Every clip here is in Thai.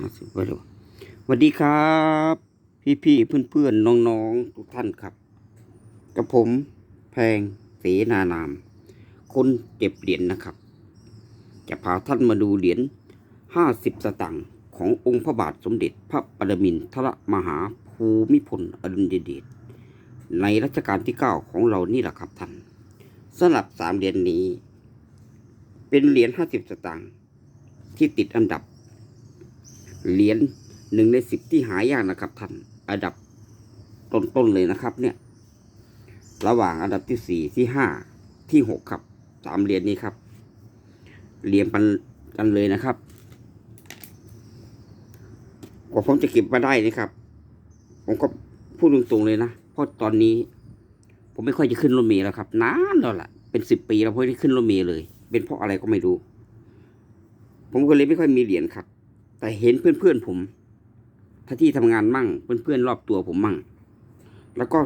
ห้าสิบไปแล้วสวัสดีครับ พี่พี่เพื่อนเพื่อนๆน้องๆทุกท่านครับ กับผมแพงเสนานาม คนเก็บเหรียญนะครับ จะพาท่านมาดูเหรียญห้าสิบสตางค์ขององค์พระบาทสมเด็จพระปรมินทรมหาภูมิพลอดุลยเดชในรัชกาลที่เก้าของเรานี่แหละครับท่านสำหรับสามเหรียญนี้ เป็นเหรียญห้าสิบสตางค์ที่ติดอันดับ เหรียญหนึ่งในสิบที่หายากนะครับท่านอันดับต้นๆเลยนะครับ เนี่ย ระหว่างอันดับที่สี่ที่ห้าที่หกครับสามเหรียญนี้ครับเรียงกันกันเลยนะครับกว่าผมจะเก็บมาได้นะครับ ผมก็พูดตรงๆเลยนะเพราะตอนนี้ ผมไม่ค่อยจะขึ้นรถเมล์แล้วครับนานแล้วล่ะ เป็นสิบปีแล้วผมไม่ได้ขึ้นรถเมล์เลย เป็นเพราะอะไรก็ไม่รู้ ผมก็เลยไม่ค่อยมีเหรียญครับ แต่เห็นเพื่อนๆผมถ้าที่ทำงานมั่ง เพื่อนๆรอบตัวผมมั่ง แล้วก็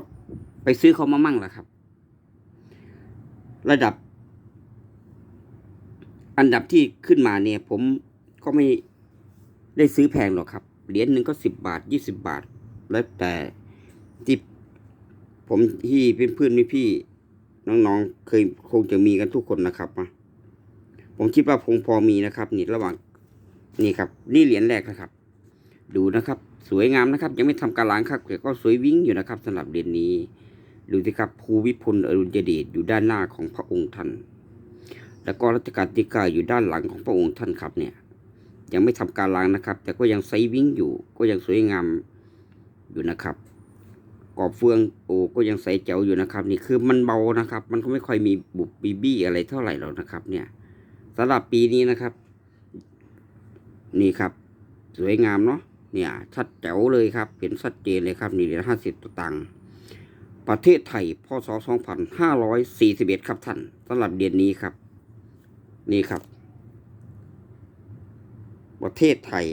ไปซื้อเขามามั่งแหละครับ ระดับ อันดับที่ขึ้นมาเนี่ย ผมก็ไม่ได้ซื้อแพงหรอกครับ เหรียญหนึ่งก็สิบบาทยี่สิบาท แล้วแต่ที่ผมที่เพื่อนๆพี่ๆน้องๆ เคยคงจะมีกันทุกคนนะครับมาผมคิดว่าคงพอมีนะครับ นี่ระหว่าง นี่ครับ นี่เหรียญแรกนะครับ ดูนะครับ สวยงามนะครับ ยังไม่ทำการล้างครับแต่ก็สวยวิ่งอยู่นะครับสำหรับเหรียญนี้ ดูสิครับภูวิพลอรุณเดชอยู่ด้านหน้าของพระองค์ท่าน แล้วก็รัชกาลที่เก้าอยู่ด้านหลังของพระองค์ท่านครับเนี่ย ยังไม่ทำการล้างนะครับ แต่ก็ยังไซวิ่งอยู่ ก็ยังสวยงามอยู่นะครับกอบเฟืองโอ้ก็ยังใสเจ๋วอยู่นะครับ นี่คือมันเบานะครับ มันก็ไม่ค่อยมีบุบบีบี้อะไรเท่าไหร่หรอกนะครับ เนี่ยสำหรับปีนี้นะครับ นี่ครับ สวยงามเนาะเนี่ยชัดแจ๋วเลยครับ เห็นชัดเจนเลยครับ นี่เหรียญห้าสิบตังค์ประเทศไทยพศสองพันห้าร้อยสี่สิบเอ็ดครับท่านสำหรับเหรียญนี้ครับ นี่ครับ ประเทศไทย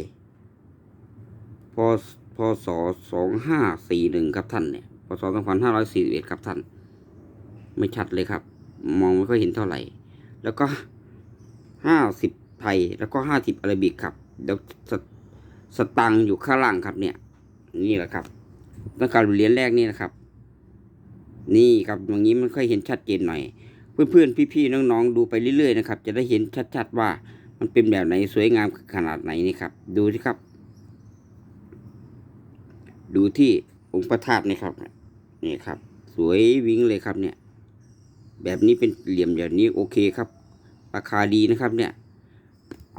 พพศสองห้าสี่หนึ่งครับท่านเนี่ยพศสองพันห้าร้อยสี่สิบเอ็ดครับท่าน ไม่ชัดเลยครับ มองไม่ค่อยเห็นเท่าไหร่ แล้วก็ห้าสิบไทยแล้วก็ห้าสิบอาราบิกครับ เดี๋ยวสสตังอยู่ข้างล่างครับเนี่ย นี่แหละครับต้องการเหรียญแรกนี่นะครับ นี่ครับอย่างนี้มันค่อยเห็นชัดเจนหน่อย เพื่อนๆพี่ๆน้องๆดูไปเรื่อยๆนะครับ จะได้เห็นชัดๆว่ามันเป็นแบบไหนสวยงามขนาดไหนนี่ครับ ดูสิครับ ดูที่องค์พระธาตุนี่ครับนี่ครับ สวยวิ่งเลยครับเนี่ย แบบนี้เป็นเหลี่ยมแบบนี้โอเคครับ ราคาดีนะครับเนี่ย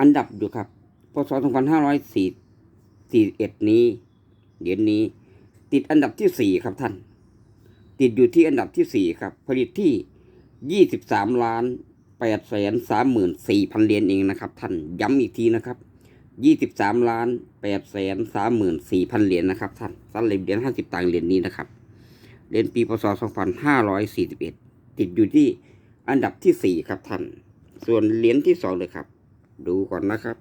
อันดับอยู่ครับ พศ 2541 นี้เหรียญนี้ ติดอันดับที่สี่ครับท่าน ติดอยู่ที่อันดับที่สี่ครับ ผลิตที่ยี่สิบสามล้านแปดแสนสามหมื่นสี่พันเหรียญเองนะครับ ท่าน ย้ำอีกทีนะครับยี่สิบสามล้านแปดแสนสามหมื่นสี่พันเหรียญนะครับท่านสำหรับเหรียญห้าสิบตังค์เหรียญนี้นะครับ เหรียญปีพศสองพันห้าร้อยสี่สิบเอ็ดติดอยู่ที่อันดับที่สี่ครับท่าน ส่วนเหรียญที่สองเลยครับ ดูก่อนนะครับ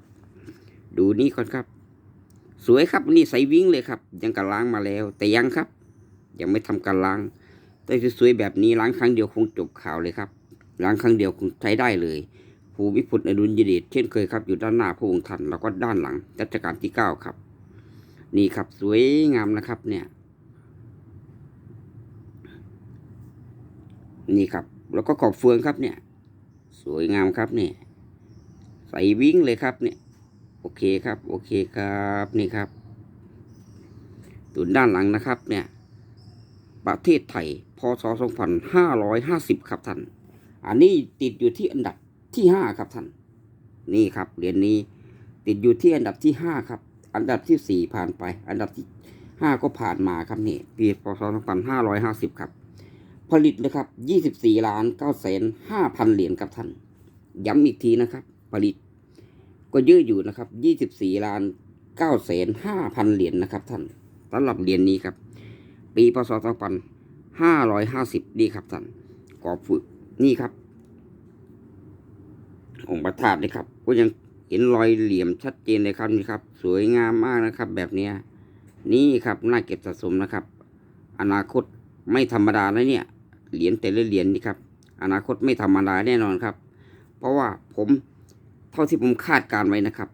ดูนี่ก่อนครับ สวยครับนี่ใสวิ่งเลยครับ ยังกาล้างมาแล้ว แต่ยังครับ ยังไม่ทำการล้างแต่สวยๆแบบนี้ล้างครั้งเดียวคงจบข่าวเลยครับ ล้างครั้งเดียวคงใช้ได้เลยภูมิพลอดุลยเดชเช่นเคยครับ อยู่ด้านหน้าพระองค์ท่านแล้วก็ด้านหลังรัชกาลที่เก้าครับ นี่ครับสวยงามนะครับ เนี่ย นี่ครับ แล้วก็ขอบเฟืองครับเนี่ย สวยงามครับเนี่ย ใสวิ่งเลยครับเนี่ย โอเคครับ โอเคครับนี่ครับตุนด้านหลังนะครับ เนี่ย ประเทศไทยพศ2550 ครับท่าน อันนี้ติดอยู่ที่อันดับที่ 5 ครับท่าน นี่ครับเหรียญนี้ติดอยู่ที่อันดับที่ 5 ครับ อันดับที่ 4 ผ่านไป อันดับที่ 5 ก็ผ่านมาครับนี่ปีพศ2550 ครับ ผลิตเลยครับ 24ล้าน9แสน5พันเหรียญครับท่าน ย้ำอีกทีนะครับ ผลิต ก็เยอะอยู่นะครับ24ล้าน9แสน5พันเหรียญนะครับ ท่านสำหรับเหรียญนี้ครับ ปีพศ2550นี่ครับท่านกอบฝึกนี่ครับ องค์ประธาตุเลยครับ ก็ยังเห็นรอยเหลี่ยมชัดเจนเลยครับนี่ครับ สวยงามมากนะครับ แบบเนี้ยนี่ครับน่าเก็บสะสมนะครับ อนาคตไม่ธรรมดานะเนี่ย เหรียญแต่ละเหรียญนี่ครับ อนาคตไม่ธรรมดาแน่นอนครับ เพราะว่าผม เท่าที่ผมคาดการไว้นะครับ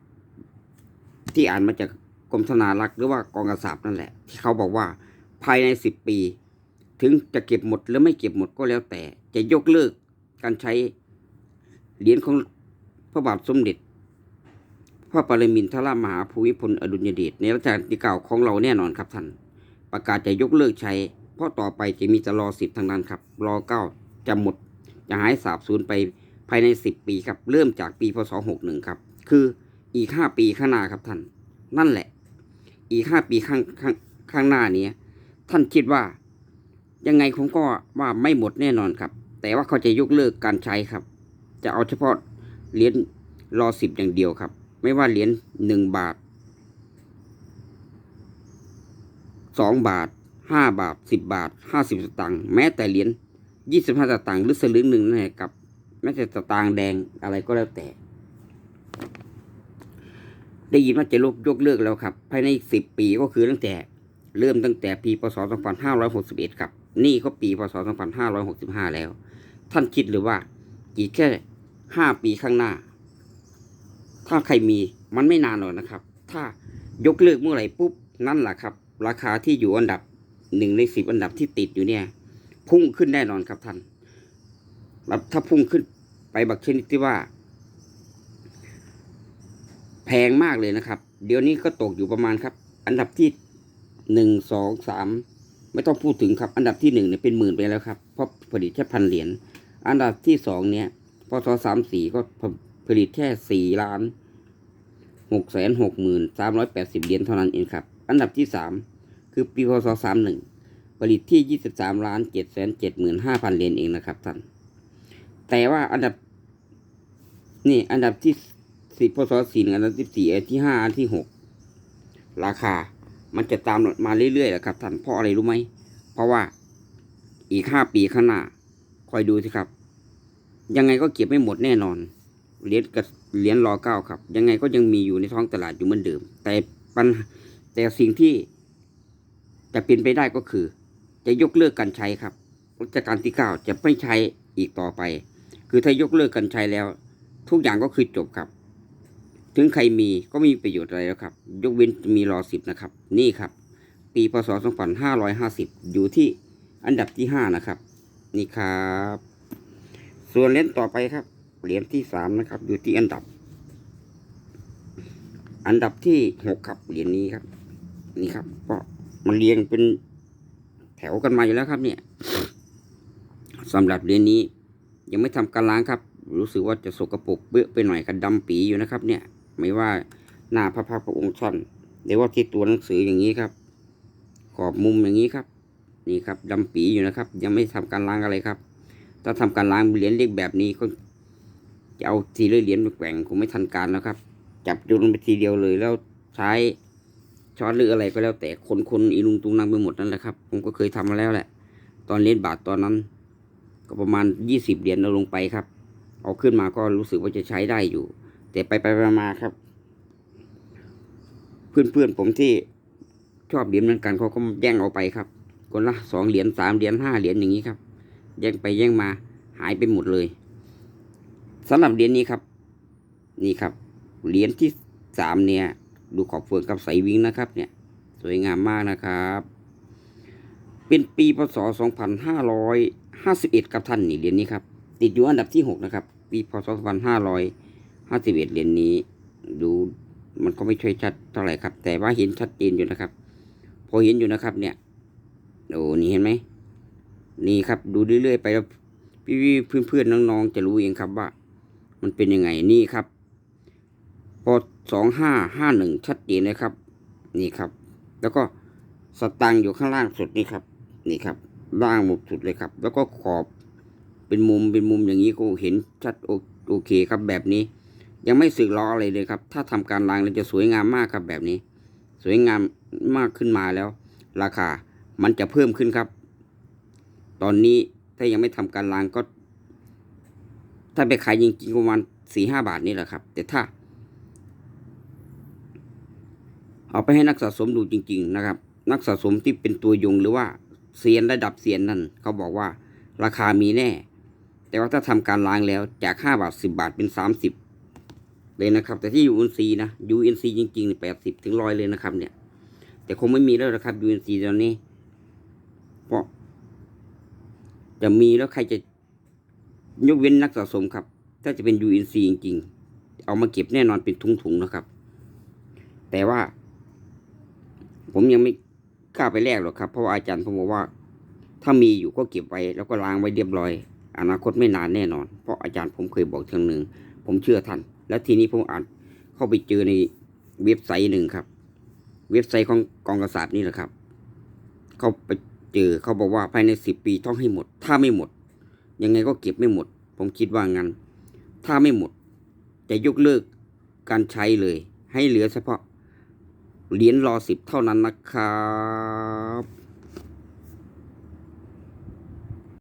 ที่อ่านมาจากกรมธนารักษ์หรือว่ากองกระสาบนั่นแหละ ที่เขาบอกว่าภายในสิบปี ถึงจะเก็บหมดหรือไม่เก็บหมดก็แล้วแต่ จะยกเลิกการใช้เหรียญของพระบาทสมเด็จ พระปรมินทรมหาภูมิพลอดุลยเดชในรัชกาลที่เก้าของเราแน่นอนครับท่านประกาศจะยกเลิกใช้ เพราะต่อไปจะมีแต่รอสิบทางนั้นครับ รอเก้าจะหมดจะหายสาบสูญไป ภายในสิบปีครับ เริ่มจากปีพศหกหนึ่งครับคืออีกห้าปีข้างหน้าครับท่าน นั่นแหละ อีกห้าปีข้างข้างข้างหน้านี้ท่านคิดว่า ยังไงผมก็ว่าไม่หมดแน่นอนครับ แต่ว่าเขาจะยกเลิกการใช้ครับ จะเอาเฉพาะเหรียญรอสิบอย่างเดียวครับ ไม่ว่าเหรียญหนึ่งบาทสองบาทห้าบาทสิบบาทห้าสิบสตางค์แม้แต่เหรียญยี่สิบห้าสตางค์หรือสลึงหนึ่งนั่นแหละครับ แม้แต่สตางแดงอะไรก็แล้วแต่ ได้ยินว่าจะลกยกเลิกแล้วครับ ภายในสิบปีก็คือตั้งแต่ เริ่มตั้งแต่ปีพศ2561 ครับ นี่ก็ปีพศ2565 แล้ว ท่านคิดหรือว่าอีกแค่ห้าปีข้างหน้า ถ้าใครมีมันไม่นานหรอกนะครับ ถ้ายกเลิกเมื่อไหร่ปุ๊บนั่นแหละครับ ราคาที่อยู่อันดับหนึ่งในสิบอันดับที่ติดอยู่เนี่ย พุ่งขึ้นแน่นอนครับท่าน ถ้าพุ่งขึ้นไปบักชนิดที่ว่า แพงมากเลยนะครับ เดี๋ยวนี้ก็ตกอยู่ประมาณครับ อันดับที่หนึ่งสองสามไม่ต้องพูดถึงครับ อันดับที่หนึ่งเนี่ยเป็นหมื่นไปแล้วครับเพราะผลิตแค่พันเหรียญอันดับที่สองเนี่ยพศสามสี่ก็ผลิตแค่สี่ล้านหกแสนหกหมื่นสามร้อยแปดสิบเหรียญเท่านั้นเองครับ อันดับที่สามคือปีพศสามหนึ่งผลิตที่ยี่สิบสามล้านเจ็ดแสนเจ็ดหมื่นห้าพันเหรียญเองนะครับท่าน แต่ว่าอันดับ นี่ อันดับที่สิบพศสี่อันดับที่สี่อันที่ห้าอันที่หกราคา มันจะตามมาเรื่อยๆแหละครับท่านเพราะอะไรรู้ไหมเพราะว่าอีกห้าปีข้างหน้า คอยดูสิครับ ยังไงก็เก็บไม่หมดแน่นอนเหรียญกับเหรียญรอเก้าครับ ยังไงก็ยังมีอยู่ในท้องตลาดอยู่เหมือนเดิม แต่ปัญแต่สิ่งที่จะเป็นไปได้ก็คือ จะยกเลิกการใช้ครับรัชกาลที่เก้าจะไม่ใช้อีกต่อไป คือถ้ายกเลิกการใช้แล้ว ทุกอย่างก็คือจบครับ ถึงใครมีก็มีประโยชน์อะไรแล้วครับ ยกเว้นมีรอสิบนะครับ นี่ครับ ปีพศ2550 อยู่ที่อันดับที่ห้านะครับ นี่ครับ ส่วนเหรียญต่อไปครับ เหรียญที่สามนะครับ อยู่ที่อันดับ อันดับที่หกครับเหรียญนี้ครับ นี่ครับ ก็มันเรียงเป็นแถวกันมาอยู่แล้วครับ เนี่ยสำหรับเหรียญนี้ ยังไม่ทำการล้างครับ รู้สึกว่าจะสกปรกเบื้อไปหน่อยกันดำปีอยู่นะครับ เนี่ย ไม่ว่าหน้าพระพักพระองค์ท่านหรือว่าที่ตัวหนังสืออย่างนี้ครับ ขอบมุมอย่างนี้ครับ นี่ครับดำปีอยู่นะครับ ยังไม่ทำการล้างอะไรครับ ถ้าทำการล้างเหรียญเล็กแบบนี้ก็จะเอาทีละเหรียญมาแกว่งคงไม่ทันการแล้วครับ จับโยนลงไปทีเดียวเลยแล้วใช้ช้อนหรืออะไรก็แล้วแต่คนคนๆอีลุงตุงนางไปหมดนั่นแหละครับ ผมก็เคยทำมาแล้วแหละ ตอนเหรียญบาทตอนนั้น ก็ประมาณยี่สิบเหรียญเราลงไปครับ เอาขึ้นมาก็รู้สึกว่าจะใช้ได้อยู่ แต่ไปไปๆมาๆครับ เพื่อนๆผมที่ชอบเหรียญเหมือนกันเขาก็แย่งเอาไปครับคนละสองเหรียญสามเหรียญห้าเหรียญอย่างนี้ครับ แย่งไปแย่งมาหายไปหมดเลยสำหรับเหรียญนี้ครับ นี่ครับเหรียญที่สามเนี่ย ดูขอบเฟืองกับใสวิงนะครับ เนี่ย สวยงามมากนะครับ เป็นปีพศสองพันห้าร้อย ห้าสิบเอ็ดครับท่านนี่เหรียญนี้ครับติดอยู่อันดับที่หกนะครับ ปีพศสองพันห้าร้อยห้าสิบเอ็ดเหรียญนี้ ดูมันก็ไม่ช่วยชัดเท่าไหร่ครับ แต่ว่าเห็นชัดเจนอยู่นะครับ พอเห็นอยู่นะครับ เนี่ยโอ้นี่เห็นไหมนี่ครับ ดูเรื่อยๆไปแล้วพี่ๆเพื่อนๆน้องๆจะรู้เองครับว่า มันเป็นยังไงนี่ครับ พอสองห้าห้าหนึ่งชัดเจนเลยครับ นี่ครับ แล้วก็สตังค์อยู่ข้างล่างสุดนี่ครับ นี่ครับ ล่างหมดสุดเลยครับ แล้วก็ขอบเป็นมุมเป็นมุมอย่างนี้ก็เห็นชัดโอโอเคครับแบบนี้ ยังไม่สึกล้ออะไรเลยครับ ถ้าทำการล้างแล้วจะสวยงามมากครับแบบนี้ สวยงามมากขึ้นมาแล้ว ราคามันจะเพิ่มขึ้นครับ ตอนนี้ถ้ายังไม่ทำการล้างก็ ถ้าไปขายจริงๆประมาณสี่ห้าบาทนี่แหละครับ แต่ถ้า เอาไปให้นักสะสมดูจริง ๆ นะครับ นักสะสมที่เป็นตัวยงหรือว่า เซียนระดับเซียนนั่นเขาบอกว่า ราคามีแน่ แต่ว่าถ้าทำการล้างแล้วจากห้าบาทสิบาทเป็นสามสิบเลยนะครับ แต่ที่ UNC นะ UNC จริงๆแปดสิบถึงร้อยเลยนะครับ เนี่ย แต่คงไม่มีแล้วนะครับ UNC ตอนนี้เพราะจะมีแล้วใครจะยกเว้นนักสะสมครับ ถ้าจะเป็น UNC จริงๆ เอามาเก็บแน่นอนเป็นถุงๆนะครับ แต่ว่า ผมยังไม่ กล้าไปแลกหรอกครับ เพราะว่าอาจารย์ผมบอกว่า ถ้ามีอยู่ก็เก็บไว้แล้วก็ล้างไว้เรียบร้อย อนาคตไม่นานแน่นอน เพราะอาจารย์ผมเคยบอกทางหนึ่งผมเชื่อท่าน แล้วทีนี้ผมอ่านเข้าไปเจอในเว็บไซต์หนึ่งครับ เว็บไซต์ของกองกษัตริย์นี่แหละครับ เขาไปเจอเขาบอกว่าภายในสิบปีต้องให้หมด ถ้าไม่หมด ยังไงก็เก็บไม่หมด ผมคิดว่างั้น ถ้าไม่หมด จะยกเลิกการใช้เลย ให้เหลือเฉพาะ เหรียญรอสิบเท่านั้นนะครับ